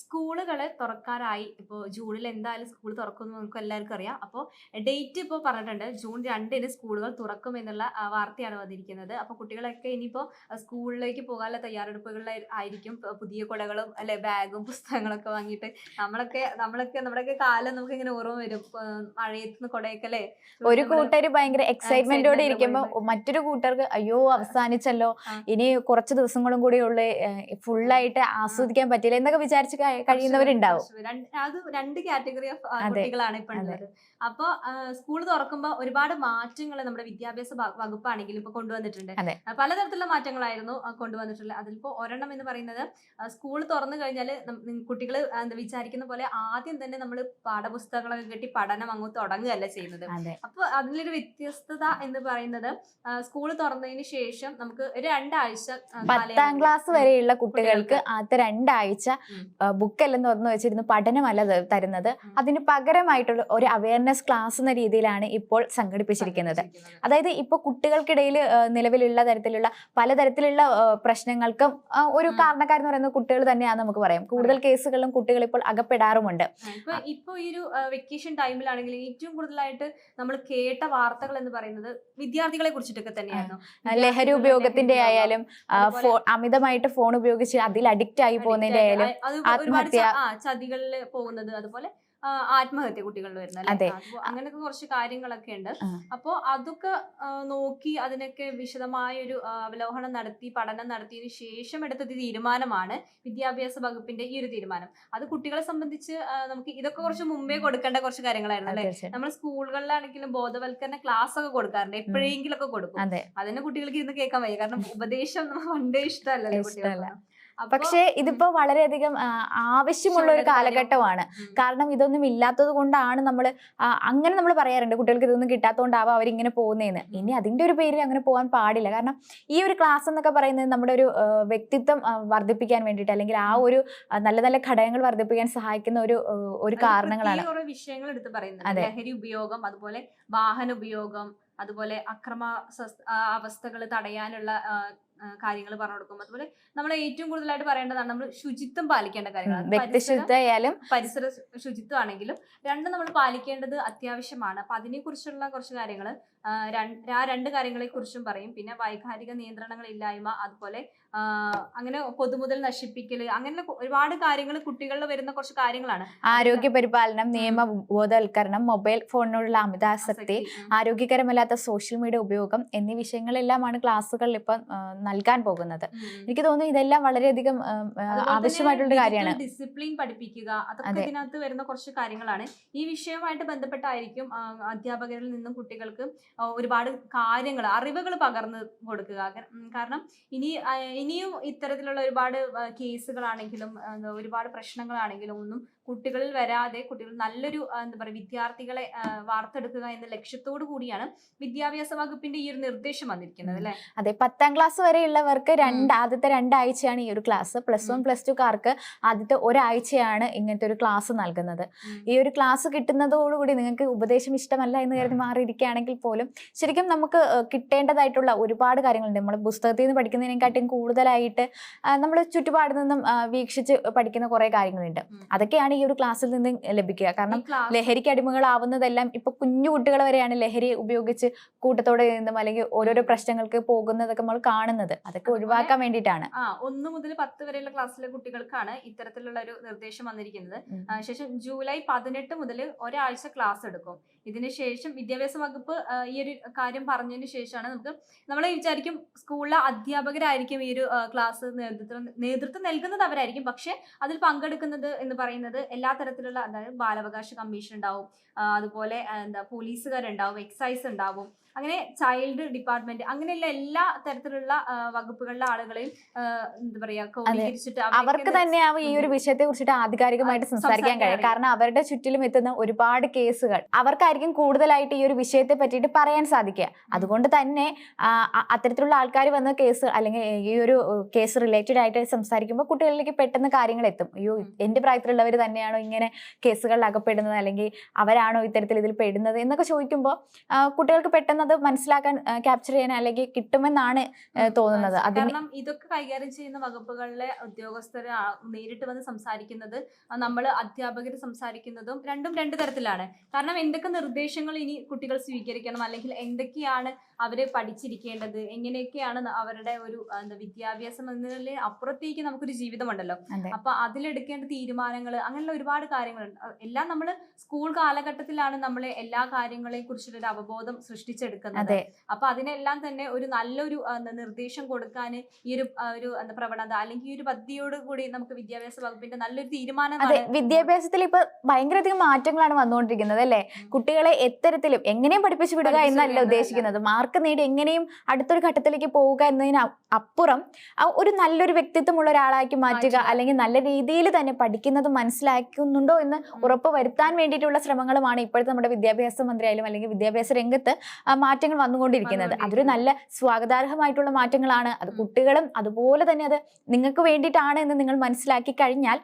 സ്കൂളുകൾ തുറക്കാറായി. ഇപ്പോൾ ജൂണിൽ എന്തായാലും സ്കൂൾ തുറക്കുമെന്ന് നമുക്ക് എല്ലാവർക്കും അറിയാം. അപ്പോൾ ഡേറ്റ് ഇപ്പോൾ പറഞ്ഞിട്ടുണ്ട്. ജൂൺ രണ്ടിന് സ്കൂളുകൾ തുറക്കും എന്നുള്ള വാർത്തയാണ് വന്നിരിക്കുന്നത്. അപ്പോൾ കുട്ടികളൊക്കെ ഇനിയിപ്പോൾ സ്കൂളിലേക്ക് പോകാനുള്ള തയ്യാറെടുപ്പുകളിൽ ആയിരിക്കും. പുതിയ കുടകളും അല്ലെ ബാഗും പുസ്തകങ്ങളൊക്കെ വാങ്ങിയിട്ട് നമ്മളൊക്കെ നമ്മളൊക്കെ നമ്മുടെയൊക്കെ കാലം നമുക്ക് ഇങ്ങനെ ഓർമ്മ വരും. മഴയത്തുനിന്ന് കുടയൊക്കെ അല്ലേ? ഒരു കൂട്ടർ കൂട്ടര് ഭയങ്കര എക്സൈറ്റ്മെന്റോടെ ഇരിക്കുമ്പോൾ. മറ്റൊരു കൂട്ടർക്ക് അയ്യോ അവസാനിച്ചല്ലോ. ഇനി കുറച്ച് ദിവസങ്ങളും കൂടി ഉള്ളു ഫുള്ളായിട്ട് ആസ്വദിക്കാൻ പറ്റില്ല എന്നൊക്കെ വിചാരിച്ച് കഴിയുന്നവരുണ്ടാവും. അത് രണ്ട് കാറ്റഗറി ഓഫ്. കുട്ടികളാണ് ഇപ്പൊ ഉള്ളത്. അപ്പൊ സ്കൂൾ തുറക്കുമ്പോൾ ഒരുപാട് മാറ്റങ്ങൾ നമ്മുടെ വിദ്യാഭ്യാസ വകുപ്പാണെങ്കിലും ഇപ്പൊ കൊണ്ടുവന്നിട്ടുണ്ട്. പലതരത്തിലുള്ള മാറ്റങ്ങളായിരുന്നു കൊണ്ടുവന്നിട്ടുള്ളത്. അതിലിപ്പോ ഒരെണ്ണം എന്ന് പറയുന്നത് സ്കൂൾ തുറന്നു കഴിഞ്ഞാൽ കുട്ടികൾ എന്താ വിചാരിക്കുന്ന പോലെ ആദ്യം തന്നെ നമ്മൾ പാഠപുസ്തകങ്ങളൊക്കെ കിട്ടി പഠനം അങ്ങ് തുടങ്ങുകയല്ല ചെയ്യുന്നത്. അപ്പൊ അതിലൊരു വ്യത്യസ്തത എന്ന് പറയുന്നത് സ്കൂൾ തുറന്നതിന് ശേഷം നമുക്ക് രണ്ടാഴ്ച പത്താം ക്ലാസ് വരെയുള്ള കുട്ടികൾക്ക് ആദ്യത്തെ രണ്ടാഴ്ച ഉം. ബുക്കെല്ലാം തുറന്നു വെച്ചിരുന്നു പഠനമല്ല തരുന്നത്. അതിന് പകരമായിട്ടുള്ള ഒരു അവയർനെസ് ക്ലാസ് എന്ന രീതിയിലാണ് ഇപ്പോൾ സംഘടിപ്പിച്ചിരിക്കുന്നത്. അതായത് ഇപ്പൊ കുട്ടികൾക്കിടയിൽ നിലവിലുള്ള തരത്തിലുള്ള പലതരത്തിലുള്ള പ്രശ്നങ്ങൾക്കും ഒരു. കാരണക്കാരെന്ന് പറയുന്നത് കുട്ടികൾ തന്നെയാണെന്ന് നമുക്ക് പറയാം കൂടുതൽ കേസുകളിലും കുട്ടികൾ ഇപ്പോൾ അകപ്പെടാറുമുണ്ട് ഇപ്പോൾ ഇപ്പൊ ഇപ്പൊ ഈ ഒരു വെക്കേഷൻ ടൈമിലാണെങ്കിൽ ഏറ്റവും കൂടുതലായിട്ട് നമ്മൾ കേട്ട വാർത്തകൾ എന്ന് പറയുന്നത് വിദ്യാർത്ഥികളെ കുറിച്ചിട്ടൊക്കെ തന്നെയായിരുന്നു ലഹരി ഉപയോഗത്തിന്റെ ആയാലും അമിതമായിട്ട് ഫോൺ ഉപയോഗിച്ച് അതിൽ അഡിക്റ്റ് ആയി പോകുന്നതിന്റെ ആയാലും ഒരുപാട് ചതികളിൽ പോകുന്നത് അതുപോലെ ആത്മഹത്യ കുട്ടികളിൽ വരുന്നത് അല്ലേ? അങ്ങനെയൊക്കെ കുറച്ച് കാര്യങ്ങളൊക്കെ ഉണ്ട്. അപ്പോൾ അപ്പോ അതൊക്കെ നോക്കി അതിനൊക്കെ വിശദമായ ഒരു അവലോഹനം അവലോകനം നടത്തി പഠനം നടത്തിയതിന് ശേഷം എടുത്ത ഒരു തീരുമാനമാണ് വിദ്യാഭ്യാസ വകുപ്പിന്റെ ഈ ഒരു തീരുമാനം. അത് കുട്ടികളെ സംബന്ധിച്ച് നമുക്ക് ഇതൊക്കെ കുറച്ച് മുമ്പേ കൊടുക്കേണ്ട കുറച്ച് കാര്യങ്ങളായിരുന്നു അല്ലെ? നമ്മൾ സ്കൂളുകളിലാണെങ്കിലും ബോധവൽക്കരണ ക്ലാസ് ഒക്കെ കൊടുക്കാറുണ്ട്. എപ്പോഴെങ്കിലും ഒക്കെ കൊടുക്കും. അതെ. അതിന് കുട്ടികൾക്ക് ഇരുന്ന് കേൾക്കാൻ വയ്യ. കാരണം ഉപദേശം നമുക്ക് പണ്ടേ ഇഷ്ടമല്ലല്ലോ ഇഷ്ടമല്ല. പക്ഷേ ഇതിപ്പോ വളരെയധികം ആവശ്യമുള്ള ഒരു. കാലഘട്ടമാണ്. കാരണം ഇതൊന്നും ഇല്ലാത്തത് കൊണ്ടാണ് നമ്മൾ അങ്ങനെ നമ്മൾ പറയാറുണ്ട് കുട്ടികൾക്ക് ഇതൊന്നും കിട്ടാത്തതുകൊണ്ടാവാം അവരിങ്ങനെ പോകുന്നതെന്ന്. ഇനി അതിന്റെ ഒരു പേരിൽ അങ്ങനെ പോകാൻ പാടില്ല. കാരണം ഈ ഒരു ക്ലാസ് എന്നൊക്കെ പറയുന്നത് നമ്മുടെ ഒരു വ്യക്തിത്വം വർദ്ധിപ്പിക്കാൻ വേണ്ടിയിട്ട് അല്ലെങ്കിൽ ആ ഒരു നല്ല നല്ല ഘടകങ്ങൾ വർദ്ധിപ്പിക്കാൻ സഹായിക്കുന്ന ഒരു ഒരു കാരണങ്ങളാണ്. വിഷയങ്ങൾ എടുത്ത് പറയുന്നത്. ലഹരി ഉപയോഗം അതുപോലെ വാഹന ഉപയോഗം അതുപോലെ അക്രമ അവസ്ഥകൾ തടയാനുള്ള കാര്യങ്ങൾ പറഞ്ഞു കൊടുക്കും അതുപോലെ നമ്മൾ ഏറ്റവും കൂടുതലായിട്ട് പറയേണ്ടതാണ് നമ്മൾ ശുചിത്വം പാലിക്കേണ്ട കാര്യങ്ങൾ അത് പരിസര- ശുചിത്വമാണെങ്കിലും ശുചിത്വം ആണെങ്കിലും രണ്ടും നമ്മൾ പാലിക്കേണ്ടത് അത്യാവശ്യമാണ്. അപ്പൊ അതിനെ കുറിച്ചുള്ള കുറച്ച് കാര്യങ്ങൾ ആ രണ്ട് കാര്യങ്ങളെ കുറിച്ചും പറയും. പിന്നെ വൈകാരിക നിയന്ത്രണങ്ങൾ ഇല്ലായ്മ അതുപോലെ അങ്ങനെ പൊതുമുതൽ നശിപ്പിക്കൽ അങ്ങനെ ഒരുപാട് കാര്യങ്ങൾ കുട്ടികളിൽ വരുന്ന കുറച്ച് കാര്യങ്ങളാണ്. ആരോഗ്യ പരിപാലനം നിയമ ബോധവൽക്കരണം മൊബൈൽ ഫോണിനോടുള്ള അമിതാസക്തി ആരോഗ്യകരമല്ലാത്ത സോഷ്യൽ മീഡിയ ഉപയോഗം എന്നീ വിഷയങ്ങളെല്ലാമാണ് ക്ലാസ്സുകളിൽ ഇപ്പം നൽകാൻ പോകുന്നത്. എനിക്ക് തോന്നുന്നു ഇതെല്ലാം വളരെയധികം ആവശ്യമായിട്ടുള്ള കാര്യമാണ്. ഡിസിപ്ലിൻ പഠിപ്പിക്കുക അതൊക്കെ അതെ. ഇതിനകത്ത് വരുന്ന കുറച്ച് കാര്യങ്ങളാണ്. ഈ വിഷയവുമായിട്ട് ബന്ധപ്പെട്ടായിരിക്കും അധ്യാപകരിൽ നിന്നും കുട്ടികൾക്ക് ഒരുപാട് കാര്യങ്ങൾ അറിവുകൾ പകർന്നു കൊടുക്കുക. കാരണം ഇനി ഇനിയും ഇത്തരത്തിലുള്ള ഒരുപാട് കേസുകളാണെങ്കിലും ഒരുപാട് പ്രശ്നങ്ങളാണെങ്കിലും ഒന്നും കുട്ടികളിൽ വരാതെ കുട്ടികൾ നല്ലൊരു എന്താ പറയുക വിദ്യാർത്ഥികളെ വാർത്തെടുക്കുക എന്ന ലക്ഷ്യത്തോടു കൂടിയാണ് വിദ്യാഭ്യാസ വകുപ്പിന്റെ ഈ ഒരു നിർദ്ദേശം വന്നിരിക്കുന്നത് അല്ലെ? അതെ പത്താം ക്ലാസ് വരെയുള്ളവർക്ക് രണ്ട് ആദ്യത്തെ രണ്ടാഴ്ചയാണ് ഈ ഒരു class. Plus one plus two കാർക്ക് ആദ്യത്തെ ഒരാഴ്ചയാണ് ഇങ്ങനത്തെ ഒരു ക്ലാസ് നൽകുന്നത്. ഈ ഒരു ക്ലാസ് കിട്ടുന്നതോടുകൂടി നിങ്ങൾക്ക് ഉപദേശം ഇഷ്ടമല്ല എന്ന് കരുതി മാറിയിരിക്കുകയാണെങ്കിൽ പോലും ശരിക്കും നമുക്ക് കിട്ടേണ്ടതായിട്ടുള്ള ഒരുപാട് കാര്യങ്ങളുണ്ട്. നമ്മൾ പുസ്തകത്തിൽ നിന്ന് പഠിക്കുന്നതിനെക്കാട്ടും കൂടുതലായിട്ട് നമ്മൾ ചുറ്റുപാടിൽ നിന്നും വീക്ഷിച്ച് പഠിക്കുന്ന കുറേ കാര്യങ്ങളുണ്ട്. അതൊക്കെയാണ് ഈ ഒരു ക്ലാസ്സിൽ നിന്ന് ലഭിക്കുക. കാരണം ലഹരിക്ക് അടിമകളാവുന്നതെല്ലാം ഇപ്പൊ കുഞ്ഞു കുട്ടികൾ വരെയാണ് ലഹരി ഉപയോഗിച്ച് കൂട്ടത്തോടെ നിന്നും അല്ലെങ്കിൽ ഓരോരോ പ്രശ്നങ്ങൾക്ക് പോകുന്നതൊക്കെ നമ്മൾ കാണുന്നത്. അതൊക്കെ ഒഴിവാക്കാൻ വേണ്ടിയിട്ടാണ്. ആ ഒന്ന് മുതൽ പത്ത് വരെയുള്ള ക്ലാസ്സിലെ കുട്ടികൾക്കാണ് ഇത്തരത്തിലുള്ള ഒരു നിർദ്ദേശം വന്നിരിക്കുന്നത്. ശേഷം ജൂലൈ പതിനെട്ട് മുതൽ ഒരാഴ്ച ക്ലാസ് എടുക്കും. ഇതിനുശേഷം വിദ്യാഭ്യാസ വകുപ്പ് ഈ ഒരു കാര്യം പറഞ്ഞതിന് ശേഷമാണ് നമുക്ക് നമ്മൾ വിചാരിക്കും സ്കൂളിലെ അധ്യാപകരായിരിക്കും ഈ ഒരു ക്ലാസ് നേതൃത്വം നേതൃത്വം നൽകുന്നത് അവരായിരിക്കും. പക്ഷെ അതിൽ പങ്കെടുക്കുന്നത് എന്ന് പറയുന്നത് എല്ലാ തരത്തിലുള്ള അതായത് ബാലാവകാശ കമ്മീഷൻ ഉണ്ടാവും. അതുപോലെ എന്താ പോലീസുകാരുണ്ടാവും എക്സൈസ് ഉണ്ടാവും. അങ്ങനെ ചൈൽഡ് ഡിപ്പാർട്ട്മെന്റ് അങ്ങനെയുള്ള എല്ലാ തരത്തിലുള്ള വകുപ്പുകളിലെ ആളുകളെയും എന്താ പറയാ ക്രോഡീകരിച്ചിട്ട് അവർക്ക് തന്നെയാവും ഈ ഒരു വിഷയത്തെ കുറിച്ചിട്ട് ആധികാരികമായിട്ട് സംസാരിക്കാൻ കഴിയും. കാരണം അവരുടെ ചുറ്റിലും എത്തുന്ന ഒരുപാട് കേസുകൾ. അവർക്കായിരിക്കും കൂടുതലായിട്ട് ഈ ഒരു വിഷയത്തെ പറ്റിയിട്ട് പറയാൻ സാധിക്കുക. അതുകൊണ്ട് തന്നെ അത്തരത്തിലുള്ള ആൾക്കാർ വന്ന കേസ് അല്ലെങ്കിൽ ഈ ഒരു കേസ് റിലേറ്റഡ് ആയിട്ട് സംസാരിക്കുമ്പോൾ കുട്ടികളിലേക്ക് പെട്ടെന്ന് കാര്യങ്ങൾ എത്തും അയ്യോ. എന്റെ പ്രായത്തിലുള്ളവർ തന്നെയാണോ ഇങ്ങനെ കേസുകളിൽ അകപ്പെടുന്നത്? അല്ലെങ്കിൽ അവരാണോ ഇത്തരത്തിൽ ഇതിൽ പെടുന്നത്? എന്നൊക്കെ ചോദിക്കുമ്പോൾ കുട്ടികൾക്ക് പെട്ടെന്ന് അത് മനസ്സിലാക്കാൻ ക്യാപ്ചർ ചെയ്യാൻ അല്ലെങ്കിൽ കിട്ടുമെന്നാണ് തോന്നുന്നത്. കാരണം ഇതൊക്കെ കൈകാര്യം ചെയ്യുന്ന വകുപ്പുകളിലെ ഉദ്യോഗസ്ഥർ നേരിട്ട് വന്ന് സംസാരിക്കുന്നത് നമ്മൾ അധ്യാപകർ സംസാരിക്കുന്നതും രണ്ടും രണ്ട് തരത്തിലാണ്. കാരണം എന്തൊക്കെ നിർദ്ദേശങ്ങൾ ഇനി കുട്ടികൾ സ്വീകരിക്കണം? അല്ലെങ്കിൽ എന്തൊക്കെയാണ് അവരെ പഠിച്ചിരിക്കേണ്ടത്? എങ്ങനെയൊക്കെയാണ് അവരുടെ ഒരു വിദ്യാഭ്യാസം എന്നതിൽ അപ്പുറത്തേക്ക് നമുക്കൊരു ജീവിതമുണ്ടല്ലോ. അപ്പൊ അതിലെടുക്കേണ്ട തീരുമാനങ്ങൾ അങ്ങനെയുള്ള ഒരുപാട് കാര്യങ്ങളുണ്ട്. എല്ലാം നമ്മൾ സ്കൂൾ കാലഘട്ടത്തിലാണ് നമ്മൾ എല്ലാ കാര്യങ്ങളെയും കുറിച്ചുള്ള ഒരു അവബോധം സൃഷ്ടിച്ചെടുക്കുന്നത്. അപ്പൊ അതിനെല്ലാം തന്നെ ഒരു നല്ലൊരു നിർദ്ദേശം കൊടുക്കാൻ ഈ ഒരു ഒരു എന്താ പ്രവണത അല്ലെങ്കിൽ ഈ ഒരു പദ്ധതിയോട് കൂടി നമുക്ക് വിദ്യാഭ്യാസ വകുപ്പിന്റെ നല്ലൊരു തീരുമാനം വിദ്യാഭ്യാസത്തിൽ ഇപ്പൊ ഭയങ്കരധികം മാറ്റങ്ങളാണ് വന്നുകൊണ്ടിരിക്കുന്നത് അല്ലെ? കുട്ടികളെ എത്തരത്തിലും എങ്ങനെയും പഠിപ്പിച്ചു വിടുക എന്നല്ല ഉദ്ദേശിക്കുന്നത്. മാർക്ക് നേടി എങ്ങനെയും അടുത്തൊരു ഘട്ടത്തിലേക്ക് പോവുക എന്നതിന് അപ്പുറം ഒരു നല്ലൊരു വ്യക്തിത്വമുള്ള ഒരാളാക്കി മാറ്റുക. അല്ലെങ്കിൽ നല്ല രീതിയിൽ തന്നെ പഠിക്കുന്നത് മനസ്സിലാക്കുന്നുണ്ടോ എന്ന് ഉറപ്പ് വരുത്താൻ വേണ്ടിയിട്ടുള്ള ശ്രമങ്ങളുമാണ് ഇപ്പോഴത്തെ നമ്മുടെ വിദ്യാഭ്യാസ മന്ത്രിയായാലും അല്ലെങ്കിൽ വിദ്യാഭ്യാസ രംഗത്ത് മാറ്റങ്ങൾ വന്നുകൊണ്ടിരിക്കുന്നത്. അതൊരു നല്ല സ്വാഗതാർഹമായിട്ടുള്ള മാറ്റങ്ങളാണ്. അത് കുട്ടികളും അതുപോലെ തന്നെ അത് നിങ്ങൾക്ക് വേണ്ടിയിട്ടാണ് എന്ന് നിങ്ങൾ മനസ്സിലാക്കി കഴിഞ്ഞാൽ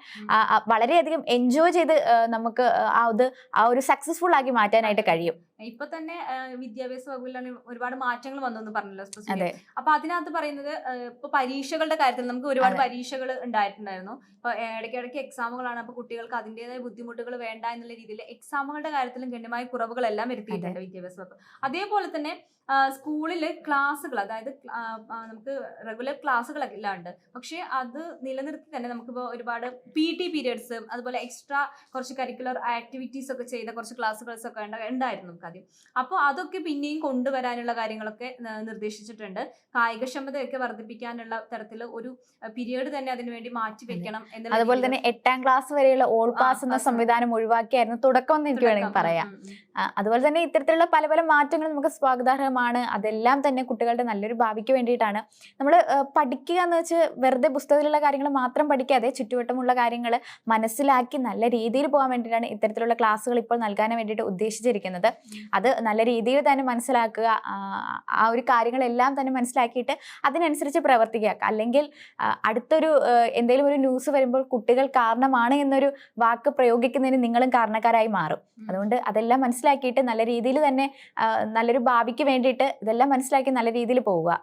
വളരെയധികം എൻജോയ് ചെയ്ത് നമുക്ക് ആ അത് ആ ഒരു സക്സസ്ഫുൾ ആക്കി മാറ്റാനായിട്ട് കഴിയും. ഇപ്പൊ തന്നെ വിദ്യാഭ്യാസ വകുപ്പിലാണ് ഒരുപാട് മാറ്റങ്ങൾ വന്നതെന്ന് പറഞ്ഞല്ലോ അപ്പൊ അതിനകത്ത് പറയുന്നത് ഇപ്പൊ പരീക്ഷകളുടെ കാര്യത്തിൽ നമുക്ക് ഒരുപാട് പരീക്ഷകൾ ഉണ്ടായിട്ടുണ്ടായിരുന്നു. ഇപ്പൊ ഇടയ്ക്കിടയ്ക്ക് എക്സാമുകളാണ് അപ്പൊ കുട്ടികൾക്ക് അതിന്റേതായ ബുദ്ധിമുട്ടുകൾ വേണ്ട എന്നുള്ള രീതിയിൽ എക്സാമുകളുടെ കാര്യത്തിലും ഗണ്യമായ കുറവുകളെല്ലാം വരുത്തിയിട്ടുണ്ട് വിദ്യാഭ്യാസ വകുപ്പ്. അതേപോലെ തന്നെ സ്കൂളിൽ ക്ലാസ്സുകൾ അതായത് നമുക്ക് റെഗുലർ ക്ലാസ്സുകളൊക്കെ എല്ലാം ഉണ്ട് പക്ഷേ അത് നിലനിർത്തി തന്നെ നമുക്കിപ്പോൾ ഒരുപാട് പി ടി പീരിയഡ്സ് അതുപോലെ എക്സ്ട്രാ കുറച്ച് കരിക്കുലർ ആക്ടിവിറ്റീസ് ഒക്കെ ചെയ്ത കുറച്ച് ക്ലാസ്സുകൾസ് ഒക്കെ ഉണ്ട്- ഉണ്ടായിരുന്നു. നമുക്ക് ആദ്യം അപ്പോൾ അതൊക്കെ പിന്നെയും കൊണ്ടുവരാനുള്ള കാര്യങ്ങളൊക്കെ നിർദ്ദേശിച്ചിട്ടുണ്ട്. കായികക്ഷമതയൊക്കെ വർദ്ധിപ്പിക്കാനുള്ള തരത്തിൽ ഒരു പീരീഡ് തന്നെ അതിനുവേണ്ടി മാറ്റി വെക്കണം എന്നുള്ള അതുപോലെ തന്നെ എട്ടാം ക്ലാസ് വരെയുള്ള ഓൾ പാസ് എന്ന. സംവിധാനം ഒഴിവാക്കിയായിരുന്നു. തുടക്കം എന്ന് എനിക്ക് വേണമെങ്കിൽ പറയാം. അതുപോലെ തന്നെ ഇത്തരത്തിലുള്ള പല പല മാറ്റങ്ങൾ നമുക്ക് സ്വാഗതാർഹമാണ്. അതെല്ലാം തന്നെ കുട്ടികളുടെ നല്ലൊരു ഭാവിക്ക് വേണ്ടിയിട്ടാണ്. നമ്മൾ പഠിക്കുക എന്ന് വെച്ച് വെറുതെ പുസ്തകത്തിലുള്ള കാര്യങ്ങൾ മാത്രം പഠിക്കാതെ ചുറ്റുവട്ടമുള്ള കാര്യങ്ങൾ മനസ്സിലാക്കി നല്ല രീതിയിൽ പോകാൻ വേണ്ടിയിട്ടാണ് ഇത്തരത്തിലുള്ള ക്ലാസ്സുകൾ ഇപ്പോൾ നൽകാൻ വേണ്ടിയിട്ട് ഉദ്ദേശിച്ചിരിക്കുന്നത്. അത് നല്ല രീതിയിൽ തന്നെ മനസ്സിലാക്കുക ആ, ഒരു കാര്യങ്ങളെല്ലാം തന്നെ മനസ്സിലാക്കിയിട്ട് അതിനനുസരിച്ച് പ്രവർത്തിക്കുക. അല്ലെങ്കിൽ അടുത്തൊരു എന്തെങ്കിലും ഒരു ന്യൂസ് വരുമ്പോൾ കുട്ടികൾ കാരണമാണ് എന്നൊരു വാക്ക് പ്രയോഗിക്കുന്നതിന് നിങ്ങളും കാരണക്കാരായി മാറും. അതുകൊണ്ട് അതെല്ലാം മനസ്സിലാക്കിയിട്ട് നല്ല രീതിയിൽ തന്നെ നല്ലൊരു ഭാവിക്ക് വേണ്ടിയിട്ട് ഇതെല്ലാം മനസ്സിലാക്കി നല്ല രീതിയിൽ പോവുക.